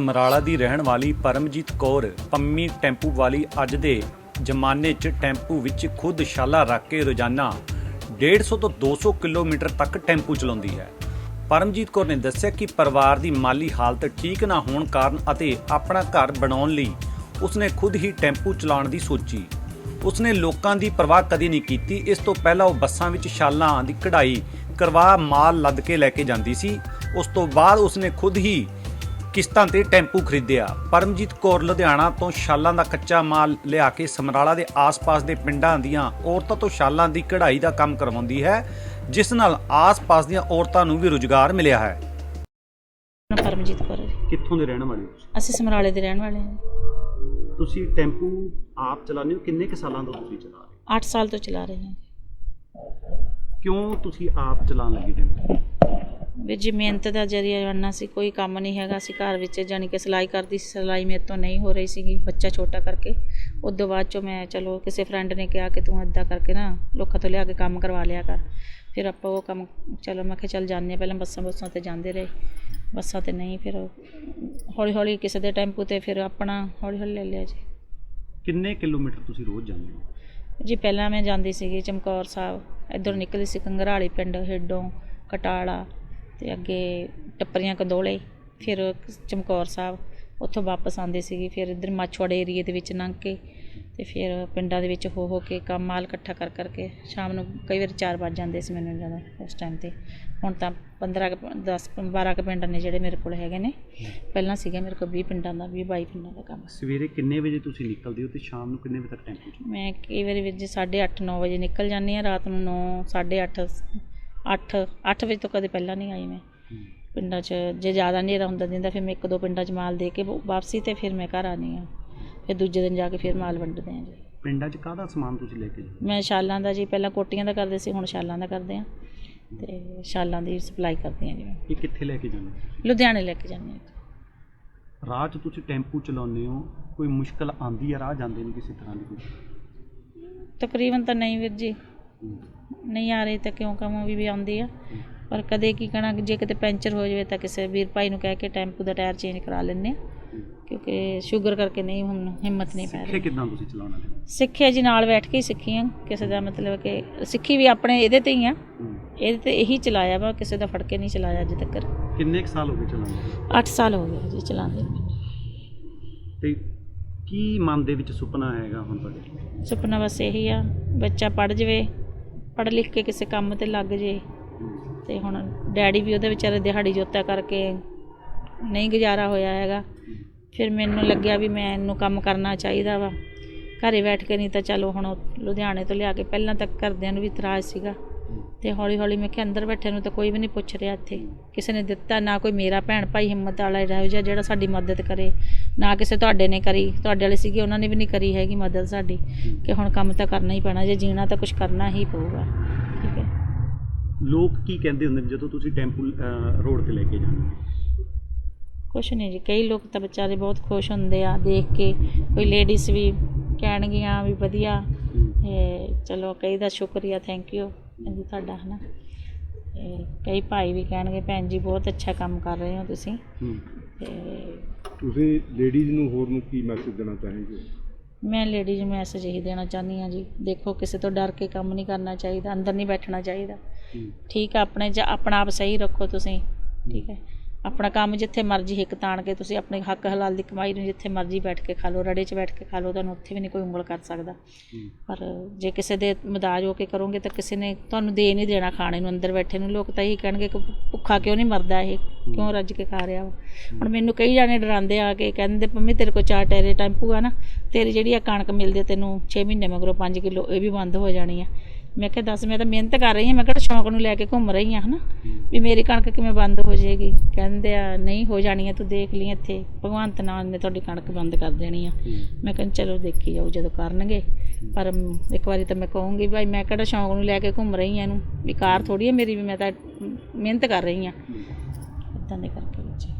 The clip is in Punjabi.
ਸਮਰਾਲਾ ਦੀ ਰਹਿਣ ਵਾਲੀ ਪਰਮਜੀਤ ਕੌਰ ਪੰਮੀ ਟੈਂਪੂ ਵਾਲੀ ਅੱਜ ਦੇ ਜ਼ਮਾਨੇ 'ਚ ਟੈਂਪੂ ਵਿੱਚ ਖੁਦ ਛਾਲਾ ਰੱਖ ਕੇ ਰੋਜ਼ਾਨਾ 150 ਤੋਂ 200 ਕਿਲੋਮੀਟਰ ਤੱਕ ਟੈਂਪੂ ਚਲਾਉਂਦੀ ਹੈ। ਪਰਮਜੀਤ ਕੌਰ ਨੇ ਦੱਸਿਆ ਕਿ ਪਰਿਵਾਰ ਦੀ ਮਾਲੀ ਹਾਲਤ ਠੀਕ ਨਾ ਹੋਣ ਕਾਰਨ ਅਤੇ ਆਪਣਾ ਘਰ ਬਣਾਉਣ ਲਈ ਉਸਨੇ ਖੁਦ ਹੀ ਟੈਂਪੂ ਚਲਾਉਣ ਦੀ ਸੋਚੀ। ਉਸਨੇ ਲੋਕਾਂ ਦੀ ਪਰਵਾਹ ਕਦੀ ਨਹੀਂ ਕੀਤੀ। ਇਸ ਤੋਂ ਪਹਿਲਾਂ ਉਹ ਬੱਸਾਂ ਵਿੱਚ ਛਾਲਾਂ ਦੀ ਕਢਾਈ ਕਰਵਾ ਮਾਲ ਲੱਦ ਕੇ ਲੈ ਕੇ ਜਾਂਦੀ ਸੀ। ਉਸ ਤੋਂ ਬਾਅਦ ਉਸਨੇ ਖੁਦ ਹੀ ਕਿਸ਼ਤਾਂ ਤੇ ਟੈਂਪੂ ਖਰੀਦਿਆ। ਪਰਮਜੀਤ ਕੌਰ ਲੁਧਿਆਣਾ ਤੋਂ ਛਾਲਾਂ ਦਾ ਕੱਚਾ ਮਾਲ ਲਿਆ ਕੇ ਸਮਰਾਲਾ ਦੇ ਆਸ-ਪਾਸ ਦੇ ਪਿੰਡਾਂ ਦੀਆਂ ਔਰਤਾਂ ਤੋਂ ਛਾਲਾਂ ਦੀ ਕਢਾਈ ਦਾ ਕੰਮ ਕਰਵਾਉਂਦੀ ਹੈ ਜਿਸ ਨਾਲ ਆਸ-ਪਾਸ ਦੀਆਂ ਔਰਤਾਂ ਨੂੰ ਵੀ ਰੁਜ਼ਗਾਰ ਮਿਲਿਆ ਹੈ। ਪਰਮਜੀਤ ਕੌਰ। ਕਿੱਥੋਂ ਦੇ ਰਹਿਣ ਵਾਲੇ ਹੋ ਅਸੀਂ ਸਮਰਾਲੇ ਦੇ ਰਹਿਣ ਵਾਲੇ ਹਾਂ। ਤੁਸੀਂ ਟੈਂਪੂ ਆਪ ਚਲਾਉਂਦੇ ਹੋ? ਕਿੰਨੇ ਕੁ ਸਾਲਾਂ ਤੋਂ ਤੁਸੀਂ ਚਲਾ ਰਹੇ 8 ਸਾਲ ਤੋਂ ਚਲਾ ਰਹੇ ਹਾਂ। ਕਿਉਂ ਤੁਸੀਂ ਆਪ ਚਲਾਉਣ ਲੱਗੇ ਟੈਂਪੂ? ਵੀ ਜੀ ਮਿਹਨਤ ਦਾ ਜਰੀਆ ਬਣਨਾ ਸੀ ਕੋਈ ਕੰਮ ਨਹੀਂ ਹੈਗਾ ਸੀ ਘਰ ਵਿੱਚ ਜਾਣੀ ਕਿ ਸਿਲਾਈ ਕਰਦੀ ਸੀ ਸਿਲਾਈ ਮੇਰੇ ਤੋਂ ਨਹੀਂ ਹੋ ਰਹੀ ਸੀਗੀ ਬੱਚਾ ਛੋਟਾ ਕਰਕੇ। ਉਦੋਂ ਬਾਅਦ ਚੋਂ ਮੈਂ ਚਲੋ ਕਿਸੇ ਫਰੈਂਡ ਨੇ ਕਿਹਾ ਕਿ ਤੂੰ ਏਦਾਂ ਕਰਕੇ ਨਾ ਲੋਕਾਂ ਤੋਂ ਲਿਆ ਕੇ ਕੰਮ ਕਰਵਾ ਲਿਆ ਕਰ। ਫਿਰ ਆਪਾਂ ਉਹ ਕੰਮ ਚਲੋ ਮੈਂ ਕਿਹਾ ਚੱਲ ਜਾਂਦੇ ਪਹਿਲਾਂ ਬੱਸਾਂ ਬੱਸਾਂ ਤੇ ਜਾਂਦੇ ਰਹੇ। ਬੱਸਾਂ ਤੇ ਨਹੀਂ ਫਿਰ ਹੌਲੀ ਹੌਲੀ ਕਿਸੇ ਦੇ ਟੈਂਪੂ ਤੇ ਫਿਰ ਆਪਣਾ ਹੌਲੀ ਹੌਲੀ ਲੈ ਲਿਆ ਜੀ। ਕਿੰਨੇ ਕਿਲੋਮੀਟਰ ਤੁਸੀਂ ਰੋਜ਼ ਜਾਂਦੇ ਹੋ? ਜੀ ਪਹਿਲਾਂ ਮੈਂ ਜਾਂਦੀ ਸੀਗੀ ਚਮਕੌਰ ਸਾਹਿਬ ਇੱਧਰ ਨਿਕਲਦੀ ਸੀ ਕੰਗਰਾਲੀ ਪਿੰਡ ਹੇਡੋਂ ਕਟਾਲਾ। ਤੇ ਅੱਗੇ ਟੱਪਰੀਆਂ ਕੰਦੋਲੇ ਫਿਰ ਚਮਕੌਰ ਸਾਹਿਬ ਉੱਥੋਂ ਵਾਪਸ ਆਉਂਦੀ ਸੀਗੀ ਫਿਰ ਇੱਧਰ ਮਾਛਵਾੜੇ ਏਰੀਏ ਦੇ ਵਿੱਚ ਲੰਘ ਕੇ ਤੇ ਫਿਰ ਪਿੰਡਾਂ ਦੇ ਵਿੱਚ ਹੋ ਹੋ ਕੇ ਕੰਮ ਮਾਲ ਇਕੱਠਾ ਕਰ ਕਰਕੇ ਸ਼ਾਮ ਨੂੰ ਕਈ ਵਾਰ 4 ਵੱਜ ਜਾਂਦੇ ਸੀ ਮੈਨੂੰ ਜ਼ਿਆਦਾ ਉਸ ਟਾਈਮ ਤੇ। ਹੁਣ ਤਾਂ 15 ਕੁ- 10 12 ਕੁ ਪਿੰਡ ਨੇ ਜਿਹੜੇ ਮੇਰੇ ਕੋਲ ਹੈਗੇ ਨੇ। ਪਹਿਲਾਂ ਸੀਗਾ ਮੇਰੇ ਕੋਲ 20 ਪਿੰਡਾਂ ਦਾ 20 22 ਪਿੰਡਾਂ ਦਾ ਕੰਮ। ਸਵੇਰੇ ਕਿੰਨੇ ਵਜੇ ਤੁਸੀਂ ਨਿਕਲਦੇ ਹੋ ਤੇ ਸ਼ਾਮ ਨੂੰ ਕਿੰਨੇ ਵਜੇ ਤੱਕ ਟੈਂਪੂ ਚ ਮੈਂ ਕਈ ਵਾਰੀ ਵਿੱਚ 8:30 9 ਵਜੇ ਨਿਕਲ ਜਾਂਦੀ ਹਾਂ ਰਾਤ ਨੂੰ 9 8:30 8 8 ਵਜੇ ਤੋਂ ਕਦੇ ਪਹਿਲਾਂ ਨਹੀਂ ਆਈ ਮੈਂ। ਪਿੰਡਾਂ 'ਚ ਜੇ ਜ਼ਿਆਦਾ ਹਨੇਰਾ ਹੁੰਦਾ ਦਿੰਦਾ ਫਿਰ ਮੈਂ ਇੱਕ ਦੋ ਪਿੰਡਾਂ 'ਚ ਮਾਲ ਦੇ ਕੇ ਵਾਪਸੀ ਤੇ ਫਿਰ ਮੈਂ ਘਰ ਆਉਂਦੀ ਹਾਂ। ਫਿਰ ਦੂਜੇ ਦਿਨ ਜਾ ਕੇ ਫਿਰ ਮਾਲ ਵੰਡਦੇ ਹਾਂ ਜੀ। ਪਿੰਡਾਂ 'ਚ ਕਾਹਦਾ ਸਮਾਨ ਤੁਸੀਂ ਲੈ ਕੇ ਜਾਂਦੇ? ਮੈਂ ਸ਼ਾਲਾਂ ਦਾ ਜੀ ਪਹਿਲਾਂ ਕੋਟੀਆਂ ਦਾ ਕਰਦੇ ਸੀ ਹੁਣ ਸ਼ਾਲਾਂ ਦਾ ਕਰਦੇ ਹਾਂ। ਤੇ ਸ਼ਾਲਾਂ ਦੀ ਸਪਲਾਈ ਕਰਦੇ ਹਾਂ ਜੀ। ਇਹ ਕਿੱਥੇ ਲੈ ਕੇ ਜਾਂਦੇ? ਲੁਧਿਆਣੇ ਲੈ ਕੇ ਜਾਂਦੀ ਹਾਂ ਰਾਹ 'ਚ ਤੁਸੀਂ ਟੈਂਪੂ ਚਲਾਉਂਦੇ ਹੋ ਕੋਈ ਮੁਸ਼ਕਲ ਆਂਦੀ ਹੈ ਰਾਹ ਜਾਂਦੇ ਨੂੰ ਕਿਸੇ ਤਰ੍ਹਾਂ ਦੀ ਕੋਈ? ਤਕਰੀਬਨ ਤਾਂ ਨਹੀਂ ਵੀਰ ਜੀ। ਨਹੀਂ ਆ ਰਹੀ ਤਾਂ ਕਿਉਂ ਕਹਾਂ ਵੀ ਵੀ ਆਉਂਦੀ ਆ। ਪਰ ਕਦੇ ਕੀ ਕਹਣਾ ਜੇ ਕਿਤੇ ਪੈਂਚਰ ਹੋ ਜਾਵੇ ਤਾਂ ਕਿਸੇ ਵੀਰ ਭਾਈ ਨੂੰ ਕਹਿ ਕੇ ਟੈਂਪੂ ਦਾ ਟਾਇਰ ਚੇਂਜ ਕਰਾ ਲੈਂਦੇ ਆ। ਕਿਉਂਕਿ ਸ਼ੂਗਰ ਕਰਕੇ ਨਹੀਂ ਹੁਣ ਹਿੰਮਤ ਨਹੀਂ ਪੈ ਸਿੱਖੇ ਰਹੀ ਕਿਦਾਂ ਤੁਸੀਂ ਚਲਾਉਣਾ ਹੈ ਸਿੱਖਿਆ ਜੀ ਨਾਲ ਬੈਠ ਕੇ ਹੀ ਸਿੱਖੀ ਆ। ਕਿਸੇ ਦਾ ਮਤਲਬ ਕਿ ਸਿੱਖੀ ਵੀ ਆਪਣੇ ਇਹਦੇ ਤੇ ਹੀ ਆ। ਇਹਦੇ ਤੇ ਇਹੀ ਚਲਾਇਆ ਵਾ ਕਿਸੇ ਦਾ ਫੜ ਕੇ ਨਹੀਂ ਚਲਾਇਆ ਅਜੇ ਤੱਕ ਕਿੰਨੇ ਸਾਲ ਹੋ ਗਏ ਚਲਾਉਂਦੇ 8 ਸਾਲ ਹੋ ਗਏ ਜੀ ਚਲਾਉਂਦੇ। ਤੇ ਕੀ ਮਨ ਦੇ ਵਿੱਚ ਸੁਪਨਾ ਹੈਗਾ ਹੁਣ ਤੁਹਾਡੇ? ਸੁਪਨਾ ਬਸ ਇਹੀ ਆ ਬੱਚਾ ਪੜ ਜਾਵੇ ਪੜ੍ਹ ਲਿਖ ਕੇ ਕਿਸੇ ਕੰਮ ਤੇ ਲੱਗ ਜੇ। ਤੇ ਹੁਣ ਡੈਡੀ ਵੀ ਉਹਦੇ ਵਿਚਾਰੇ ਦਿਹਾੜੀ ਜੋਤਾ ਕਰਕੇ ਨਹੀਂ ਗੁਜ਼ਾਰਾ ਹੋਇਆ ਹੈਗਾ। ਫਿਰ ਮੈਨੂੰ ਲੱਗਿਆ ਵੀ ਮੈਂ ਇਹਨੂੰ ਕੰਮ ਕਰਨਾ ਚਾਹੀਦਾ ਵਾ। ਘਰੇ ਬੈਠ ਕੇ ਨਹੀਂ ਤਾਂ ਚਲੋ ਹੁਣ ਲੁਧਿਆਣੇ ਤੋਂ ਲਿਆ ਕੇ ਪਹਿਲਾਂ ਤੱਕ ਘਰਦਿਆਂ ਨੂੰ ਵੀ ਇਤਰਾਜ਼ ਸੀਗਾ। ਤੇ ਹੌਲੀ ਹੌਲੀ ਮੈਂ ਕਿਹਾ ਅੰਦਰ ਬੈਠੇ ਨੂੰ ਤਾਂ ਕੋਈ ਵੀ ਨਹੀਂ ਪੁੱਛ ਰਿਹਾ ਇੱਥੇ। ਕਿਸੇ ਨੇ ਦਿੱਤਾ ਨਾ ਕੋਈ ਮੇਰਾ ਭੈਣ ਭਾਈ ਹਿੰਮਤ ਵਾਲਾ ਇਹੋ ਜਿਹਾ ਜਿਹੜਾ ਸਾਡੀ ਮਦਦ ਕਰੇ। ਨਾ ਕਿਸੇ ਤੁਹਾਡੇ ਨੇ ਕਰੀ ਤੁਹਾਡੇ ਵਾਲੇ ਸੀਗੇ ਉਹਨਾਂ ਨੇ ਵੀ ਨਹੀਂ ਕਰੀ ਹੈਗੀ ਮਦਦ ਸਾਡੀ ਕਿ ਹੁਣ ਕੰਮ ਤਾਂ ਕਰਨਾ ਹੀ ਪੈਣਾ ਜੇ ਜੀਣਾ ਤਾਂ ਕੁਝ ਕਰਨਾ ਹੀ ਪਊਗਾ ਠੀਕ ਹੈ। ਲੋਕ ਕੀ ਕਹਿੰਦੇ ਹੁੰਦੇ ਨੇ ਜਦੋਂ ਤੁਸੀਂ ਟੈਂਪੂ ਰੋਡ ਤੇ ਲੈ ਕੇ ਜਾਂਦੇ ਕੁਛ ਨਹੀਂ ਜੀ ਕਈ ਲੋਕ ਤਾਂ ਵਿਚਾਰੇ ਬਹੁਤ ਖੁਸ਼ ਹੁੰਦੇ ਆ ਦੇਖ ਕੇ ਕੋਈ ਲੇਡੀਜ਼ ਵੀ ਕਹਿਣਗੀਆਂ ਵੀ ਵਧੀਆ ਚਲੋ ਕਈ ਦਾ ਸ਼ੁਕਰੀਆ ਥੈਂਕ ਯੂ ਜੀ ਤੁਹਾਡਾ ਹਨਾ। ਕਈ ਭਾਈ ਵੀ ਕਹਿਣਗੇ ਭੈਣ ਜੀ ਬਹੁਤ ਅੱਛਾ ਕੰਮ ਕਰ ਰਹੇ ਹੋ ਤੁਸੀਂ। ਤੇ ਤੁਸੀਂ ਲੇਡੀਜ਼ ਨੂੰ ਹੋਰ ਨੂੰ ਕੀ ਮੈਸੇਜ ਦੇਣਾ ਚਾਹੋਗੇ? ਮੈਂ ਲੇਡੀਜ਼ ਨੂੰ ਮੈਸੇਜ ਇਹੀ ਦੇਣਾ ਚਾਹੁੰਦੀ ਹਾਂ ਜੀ ਦੇਖੋ ਕਿਸੇ ਤੋਂ ਡਰ ਕੇ ਕੰਮ ਨਹੀਂ ਕਰਨਾ ਚਾਹੀਦਾ ਅੰਦਰ ਨਹੀਂ ਬੈਠਣਾ ਚਾਹੀਦਾ। ਹੂੰ। ਠੀਕ ਆ ਆਪਣੇ 'ਚ ਆਪਣਾ ਆਪ ਸਹੀ ਰੱਖੋ ਤੁਸੀਂ। ਠੀਕ ਹੈ। ਆਪਣਾ ਕੰਮ ਜਿੱਥੇ ਮਰਜ਼ੀ ਹਿੱਕ ਤਾਣ ਕੇ ਤੁਸੀਂ ਆਪਣੇ ਹੱਕ ਹਲਾਲ ਦੀ ਕਮਾਈ ਨੂੰ ਜਿੱਥੇ ਮਰਜ਼ੀ ਬੈਠ ਕੇ ਖਾ ਲਓ ਰੜੇ 'ਚ ਬੈਠ ਕੇ ਖਾ ਲਓ ਤੁਹਾਨੂੰ ਉੱਥੇ ਵੀ ਨਹੀਂ ਕੋਈ ਉਂਗਲ ਕਰ ਸਕਦਾ। ਪਰ ਜੇ ਕਿਸੇ ਦੇ ਮਦਾਜ ਹੋ ਕੇ ਕਰੋਗੇ ਤਾਂ ਕਿਸੇ ਨੇ ਤੁਹਾਨੂੰ ਦੇ ਨਹੀਂ ਦੇਣਾ ਖਾਣੇ ਨੂੰ ਅੰਦਰ ਬੈਠੇ ਨੂੰ। ਲੋਕ ਤਾਂ ਇਹੀ ਕਹਿਣਗੇ ਕਿ ਭੁੱਖਾ ਕਿਉਂ ਨਹੀਂ ਮਰਦਾ ਇਹ? ਕਿਉਂ ਰੱਜ ਕੇ ਖਾ ਰਿਹਾ ਹੁਣ ਮੈਨੂੰ ਕਈ ਜਾਣੇ ਡਰਾਉਂਦੇ ਆ ਕੇ ਕਹਿੰਦੇ ਪੰਮੀ ਤੇਰੇ ਕੋਲ ਚਾਰ ਟੈਰੇ ਟੈਂਪੂ ਆ ਨਾ ਤੇਰੀ ਜਿਹੜੀ ਆ ਕਣਕ ਮਿਲਦੀ ਤੈਨੂੰ 6 ਮਹੀਨੇ ਮਗਰੋਂ 5 ਕਿਲੋ ਇਹ ਵੀ ਬੰਦ ਹੋ ਜਾਣੀ ਆ। ਮੈਂ ਕਿਹਾ ਦੱਸ ਮੈਂ ਤਾਂ ਮਿਹਨਤ ਕਰ ਰਹੀ ਹਾਂ ਮੈਂ ਕਿਹੜਾ ਸ਼ੌਂਕ ਨੂੰ ਲੈ ਕੇ ਘੁੰਮ ਰਹੀ ਹਾਂ ਹਨਾ? ਵੀ ਮੇਰੀ ਕਣਕ ਕਿਵੇਂ ਬੰਦ ਹੋ ਜਾਏਗੀ? ਕਹਿੰਦੇ ਆ ਨਹੀਂ ਹੋ ਜਾਣੀ ਆ ਤੂੰ ਦੇਖ ਲਈ ਇੱਥੇ ਭਗਵੰਤ ਮਾਨ ਨੇ ਤੁਹਾਡੀ ਕਣਕ ਬੰਦ ਕਰ ਦੇਣੀ ਆ। ਮੈਂ ਕਹਿੰਦਾ ਚਲੋ ਦੇਖੀ ਜਾਓ ਜਦੋਂ ਕਰਨਗੇ। ਪਰ ਇੱਕ ਵਾਰੀ ਤਾਂ ਮੈਂ ਕਹੂੰਗੀ ਭਾਈ ਮੈਂ ਕਿਹੜਾ ਸ਼ੌਂਕ ਨੂੰ ਲੈ ਕੇ ਘੁੰਮ ਰਹੀ ਹਾਂ ਇਹਨੂੰ? ਵੀ ਕਾਰ ਥੋੜੀ ਹੈ ਮੇਰੀ ਵੀ ਮੈਂ ਤਾਂ ਮਿਹਨਤ ਕਰ ਰਹੀ ਹਾਂ। ਇਦਾਂ ਦੇ ਕਰਕੇ ਬੱਚੇ।